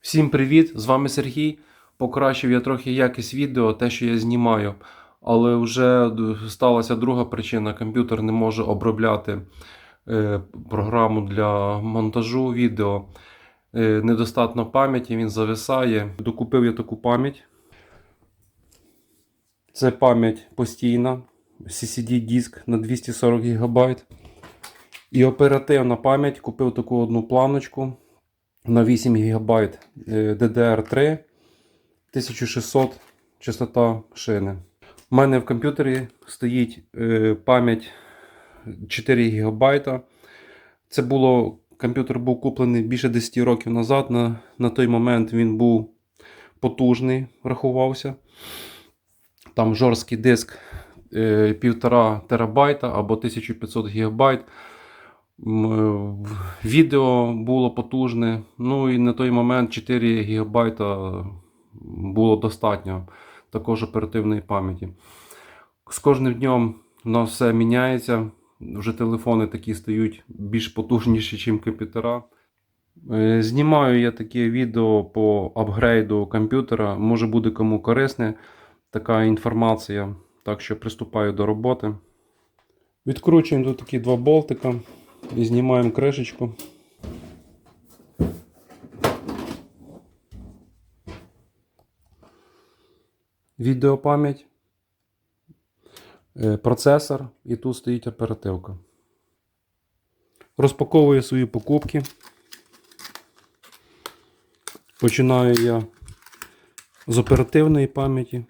Всім привіт! З вами Сергій. Покращив я трохи якість відео, те, що я знімаю. Але вже сталася друга причина. Комп'ютер не може обробляти е, програму для монтажу відео. Е, недостатньо пам'яті, він зависає. Докупив я таку пам'ять. Це пам'ять постійна. CCD диск на 240 ГБ. І оперативна пам'ять. Купив таку одну планочку на 8 ГБ DDR3 1600 частота шини. У мене в комп'ютері стоїть е, пам'ять 4 ГБ. Це було комп'ютер був куплений більше 10 років назад. На, на той момент він був потужний, рахувався. Там жорсткий диск е, 1,5 терабайта або 1500 гігабайт. Е, Відео було потужне. Ну і на той момент 4 ГБ було достатньо також оперативної пам'яті. З кожним днем у нас все міняється. Вже телефони такі стають більш потужніші, ніж комп'ютера. Е, Знімаю я таке відео по апгрейду комп'ютера. Може буде кому корисне така інформація. Так що приступаю до роботи. Відкручуємо тут такі два болтика і знімаємо кришечку. Відеопам'ять, е, процесор і тут стоїть оперативка. Розпаковую свої покупки. Починаю я з оперативної пам'яті.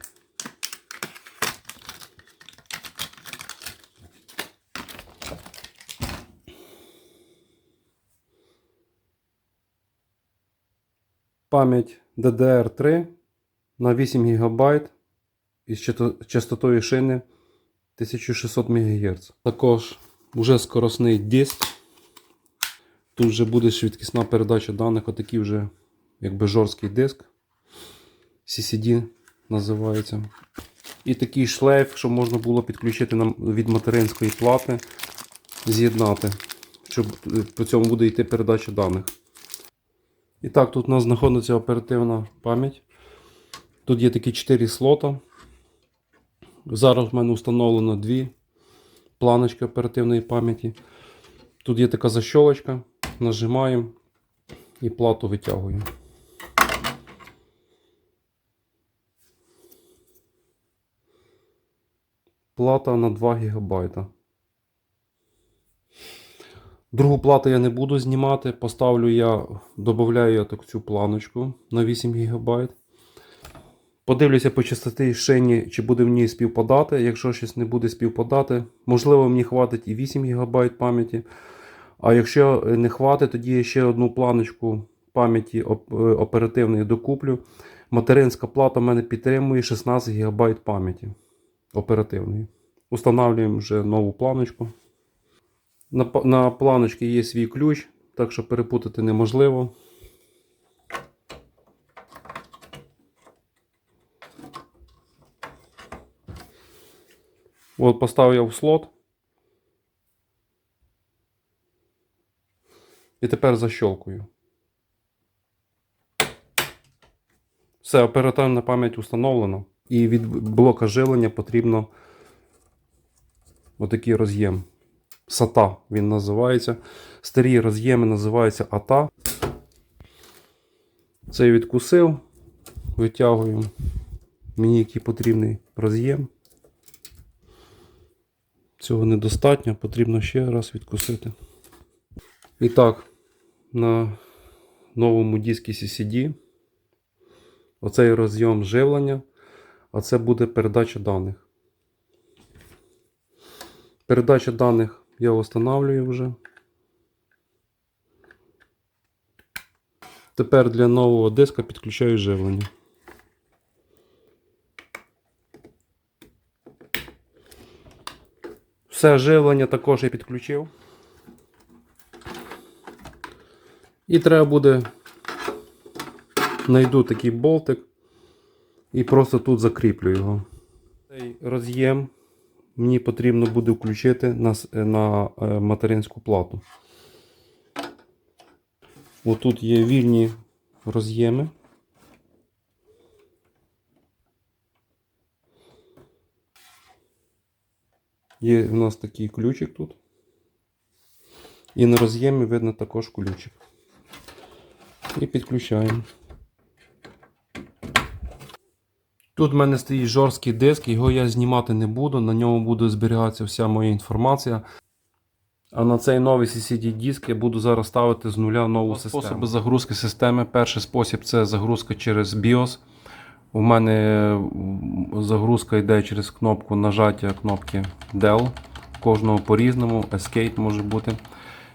Пам'ять DDR3 на 8 ГБ із частотою шини 1600 МГц. Також вже скоросний диск. Тут вже буде швидкісна передача даних, отакий вже якби жорсткий диск. CCD називається. І такий шлейф, що можна було підключити нам від материнської плати, з'єднати, щоб е, по цьому буде йти передача даних. І так, тут у нас знаходиться оперативна пам'ять. Тут є такі 4 слота. Зараз в мене встановлено дві планочки оперативної пам'яті. Тут є така защолочка. Нажимаємо і плату витягуємо. Плата на 2 ГБ. Другу плату я не буду знімати. Поставлю я, додаю я так цю планочку на 8 ГБ. Подивлюся по частоті шині, чи буде в ній співпадати. Якщо щось не буде співпадати, можливо, мені хватить і 8 ГБ пам'яті. А якщо не хватить, тоді я ще одну планочку пам'яті е, оперативної докуплю. Материнська плата в мене підтримує 16 ГБ пам'яті оперативної. Устанавлюємо вже нову планочку. На, на планочці є свій ключ, так що перепутати неможливо. От поставив я в слот. І тепер защелкую. Все, оперативна пам'ять установлена. І від блока живлення потрібно отакий роз'єм. SATA він називається. Старі роз'єми називаються ATA. Цей відкусив. Витягуємо мені який потрібний роз'єм. Цього недостатньо, потрібно ще раз відкусити. І так, на новому дискі CCD оцей розйом живлення, а це буде передача даних. Передача даних я встановлюю вже. Тепер для нового диска підключаю живлення. Все живлення також я підключив. І треба буде знайду такий болтик і просто тут закріплю його. Цей роз'єм мені потрібно буде включити на, на е, материнську плату. Отут є вільні роз'єми. Є у нас такий ключик тут. І на роз'ємі видно також ключик. І підключаємо. Тут в мене стоїть жорсткий диск, його я знімати не буду, на ньому буде зберігатися вся моя інформація. А на цей новий CCD диск я буду зараз ставити з нуля нову систему. Способи загрузки системи. Перший спосіб це загрузка через BIOS. У мене загрузка йде через кнопку нажаття кнопки Dell. Кожного по-різному, Escape може бути.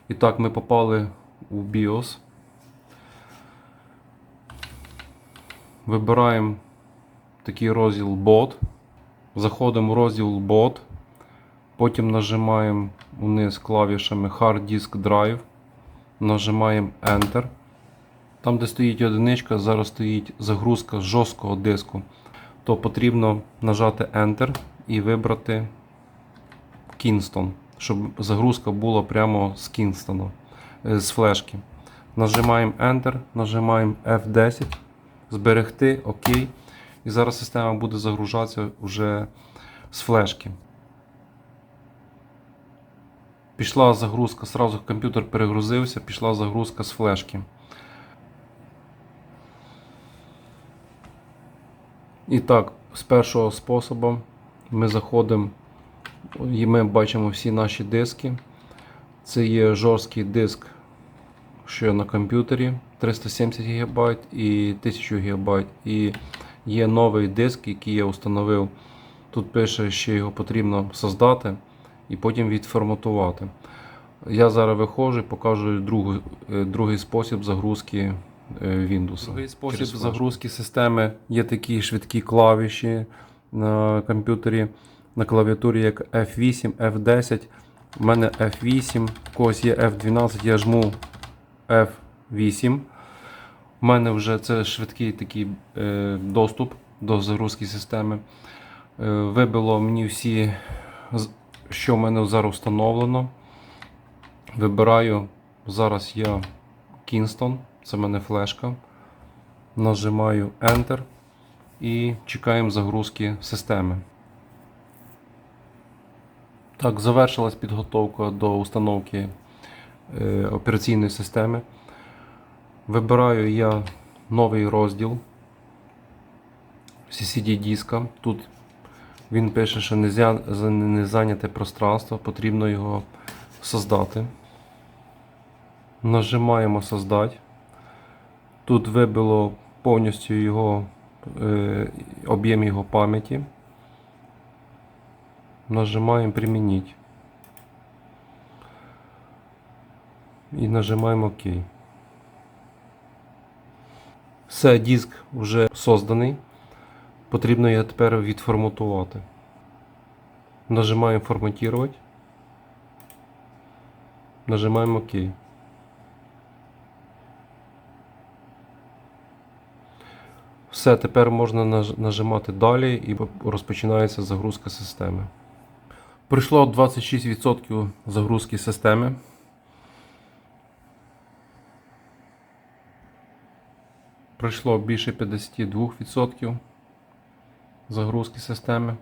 І так, ми попали у BIOS. Вибираємо такий розділ Bot. Заходимо в розділ Bot. Потім нажимаємо униз клавішами Hard Disk Drive. Нажимаємо Enter. Там, де стоїть одиничка, зараз стоїть загрузка жорсткого диску. То потрібно нажати Enter і вибрати Kingston, щоб загрузка була прямо з Kingston, е, з флешки. Нажимаємо Enter, нажимаємо F10, зберегти, ОК. І зараз система буде загружатися вже з флешки. Пішла загрузка, сразу комп'ютер перегрузився, пішла загрузка з флешки. І так, з першого способу ми заходимо і ми бачимо всі наші диски. Це є жорсткий диск, що на комп'ютері 370 ГБ і 1000 ГБ. І є новий диск, який я встановив. Тут пише, що його потрібно создати і потім відформатувати. Я зараз виходжу і покажу другу, е, другий спосіб загрузки е, Windows. Другий спосіб Через загрузки системи є такі швидкі клавіші на комп'ютері, на клавіатурі, як F8, F10. У мене F8, у когось є F12, я жму F8. У мене вже це швидкий такий е, доступ до загрузки системи. Е, вибило мені всі, що в мене зараз встановлено. Вибираю зараз я Kingston, це в мене флешка. Нажимаю Enter і чекаємо загрузки системи. Так, завершилась підготовка до установки е, операційної системи. Вибираю я новий розділ CCD диска. Тут він пише, що не, зайняте пространство, потрібно його создати. Нажимаємо создати. Тут вибило повністю його е, об'єм його пам'яті. Нажимаємо примініть. І нажимаємо ОК. Все, диск вже созданий. Потрібно його тепер відформатувати. Нажимаємо форматувати. Нажимаємо ОК. Все, тепер можна нажимати далі і розпочинається загрузка системи. Пройшло 26% загрузки системи. Пройшло більше 52% загрузки системи.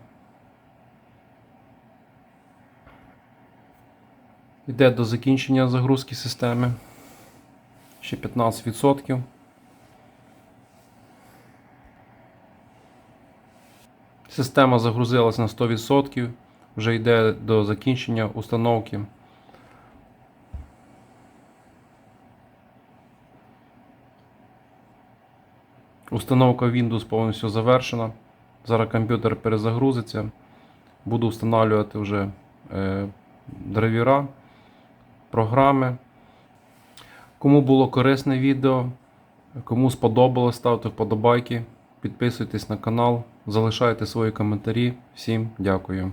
Йде до закінчення загрузки системи. Ще 15%. Система загрузилась на 100%, вже йде до закінчення установки. Установка Windows повністю завершена. Зараз комп'ютер перезагрузиться. Буду встановлювати вже е, драйвера, програми. Кому було корисне відео, кому сподобалось, ставте вподобайки, підписуйтесь на канал, залишайте свої коментарі. Всім дякую.